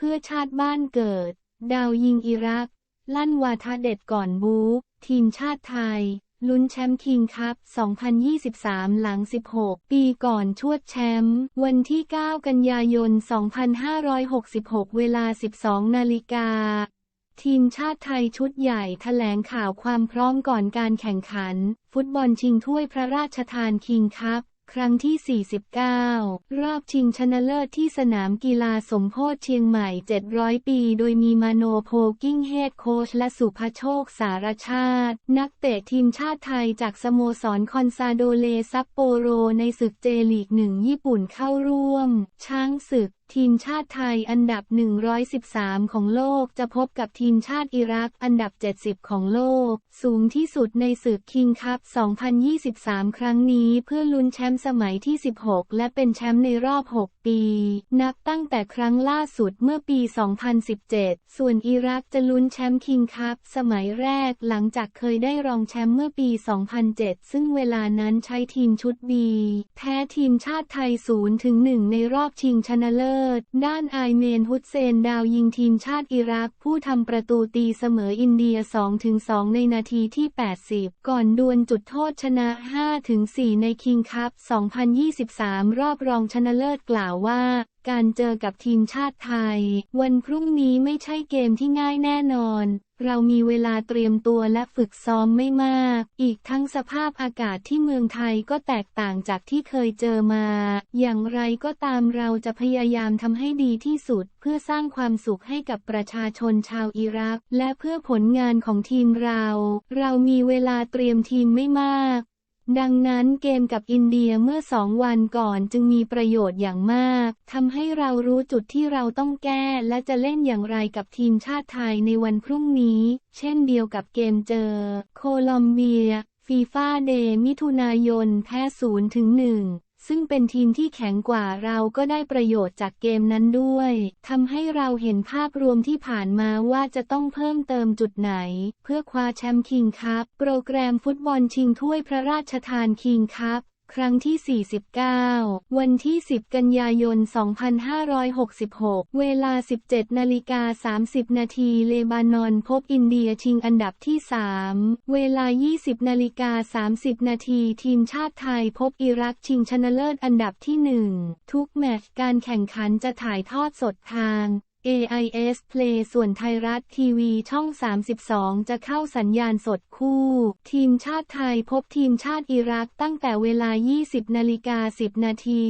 เพื่อชาติบ้านเกิด ดาวยิงอิรัก ลั่นวาทะเด็ดก่อนบู๊ทีมชาติไทย ลุ้นแชมป์คิงคัพ 2023 หลัง 16 ปีก่อนชวดแชมป์ วันที่ 9 กันยายน 2566 เวลา 12 นาฬิกา ทีมชาติไทยชุดใหญ่แถลงข่าวความพร้อมก่อนการแข่งขัน ฟุตบอลชิงถ้วยพระราชทานคิงคัพ ครั้งที่ 49 รอบชิงชนะเลิศที่สนามกีฬาสมโพธิเชียงใหม่ 700 ปี โดยมีมาโนโพกิ้งเฮดโค้ชและสุภโชคสารชาติ นักเตะทีมชาติไทยจากสโมสรคอนซาโดเลซัปโปโรในศึกเจลีกหนึ่งญี่ปุ่นเข้าร่วม ช้างศึก ทีมชาติไทยอันดับ 113 ของโลกจะพบกับทีมชาติอิรักอันดับ 70 ของโลก สูงที่สุดในศึกคิงคัพ 2023 ครั้งนี้เพื่อลุ้นแชมป์สมัยที่ 16 และเป็นแชมป์ในรอบ 6 ปี นับตั้งแต่ครั้งล่าสุดเมื่อปี 2017 ส่วนอิรักจะลุ้นแชมป์คิงคัพสมัยแรกหลังจากเคยได้รองแชมป์เมื่อปี 2007 ซึ่งเวลานั้นใช้ทีมชุดบีแพ้ทีมชาติไทย0ถึง1ในรอบชิงชนะเลิศด้านไอเมนฮุดเซนดาวยิงทีมชาติอิรัก ผู้ทำประตูตีเสมออินเดีย 2-2 ในนาทีที่ 80 ก่อนดวลจุดโทษชนะ 5-4 ในคิงคัพ 2023 รอบรองชนะเลิศกล่าวว่าการเจอกับทีมชาติไทย วันพรุ่งนี้ไม่ใช่เกมที่ง่ายแน่นอน เรามีเวลาเตรียมตัวและฝึกซ้อมไม่มาก อีกทั้งสภาพอากาศที่เมืองไทยก็แตกต่างจากที่เคยเจอมา อย่างไรก็ตามเราจะพยายามทำให้ดีที่สุด เพื่อสร้างความสุขให้กับประชาชนชาวอิรัก และเพื่อผลงานของทีมเรา เรามีเวลาเตรียมทีมไม่มาก ดังนั้นเกมกับอินเดียเมื่อสองวันก่อนจึงมีประโยชน์อย่างมากทำให้เรารู้จุดที่เราต้องแก้และจะเล่นอย่างไรกับทีมชาติไทยในวันพรุ่งนี้ เช่นเดียวกับเกมเจอ โคลอมเบีย ฟีฟ่าเดมิถุนายนแพ้0ถึง1 ซึ่งเป็นทีมที่แข็งกว่าเราก็ได้ประโยชน์จากเกมนั้นด้วยทำให้เราเห็นภาพรวมที่ผ่านมาว่าจะต้องเพิ่มเติมจุดไหน เพื่อคว้าแชมป์คิงคัพโปรแกรมฟุตบอลชิงถ้วยพระราชทานคิงคัพ ครั้งที่ 49 วันที่ 10 กันยายน 2566 เวลา 17 นาฬิกา 30 นาทีเลบานอนพบอินเดียชิงอันดับที่ 3 เวลา 20 นาฬิกา 30 นาทีทีมชาติไทยพบอิรักชิงชนะเลิศอันดับที่ 1 ทุกแมตช์การแข่งขันจะถ่ายทอดสดทาง AIS Play ส่วนไทยรัฐทีวีช่อง 32 จะเข้าสัญญาณสดคู่ ทีมชาติไทยพบทีมชาติอิรักตั้งแต่เวลา 20 นาฬิกา 10 นาที